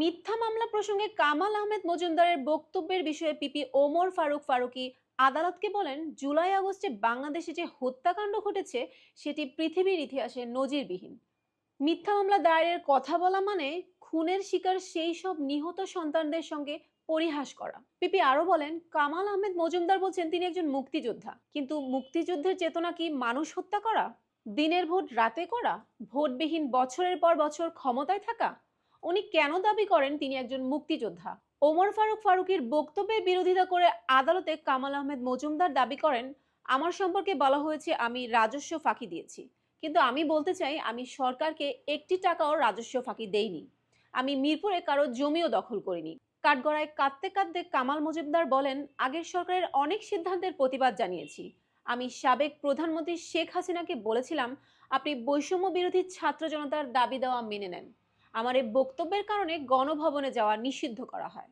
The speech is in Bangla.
মিথ্যা মামলা প্রসঙ্গে কামাল আহমেদ মজুমদারের বক্তব্যের বিষয়ে পিপি ওমর ফারুক ফারুকি আদালতকে বলেন, জুলাই আগস্টে বাংলাদেশে যে হত্যাকাণ্ড ঘটেছে, সেটি পৃথিবীর ইতিহাসে নজিরবিহীন। মিথ্যা মামলা দায়েরের কথা বলা মানে খুনের শিকার সেই সব নিহত সন্তানদের সঙ্গে পরিহাস করা। পিপি আরও বলেন, কামাল আহমেদ মজুমদার বলছেন, তিনি একজন মুক্তিযোদ্ধা। কিন্তু মুক্তিযুদ্ধের চেতনা কি মানুষ হত্যা করা? দিনের ভোট রাতে করা? ভোটবিহীন বছরের পর বছর ক্ষমতায় থাকা? উনি কেন দাবি করেন তিনি একজন মুক্তিযোদ্ধা? ওমর ফারুক ফারুকির বক্তব্যের বিরোধিতা করে আদালতে কামাল আহমেদ মজুমদার দাবি করেন, আমার সম্পর্কে বলা হয়েছে আমি রাজস্ব ফাঁকি দিয়েছি। কিন্তু আমি বলতে চাই, আমি সরকারকে একটি টাকাও রাজস্ব ফাঁকি দেইনি। আমি মিরপুরে কারও জমিও দখল করিনি। কাঠগড়ায় কাঁদতে কাঁদতে কামাল মজুমদার বলেন, আগের সরকারের অনেক সিদ্ধান্তের প্রতিবাদ জানিয়েছি। আমি সাবেক প্রধানমন্ত্রী শেখ হাসিনাকে বলেছিলাম, আপনি বৈষম্য বিরোধী ছাত্র জনতার দাবি দেওয়া মেনে নেন। আমার এই বক্তব্যের কারণে গণভবনে যাওয়া নিষিদ্ধ করা হয়।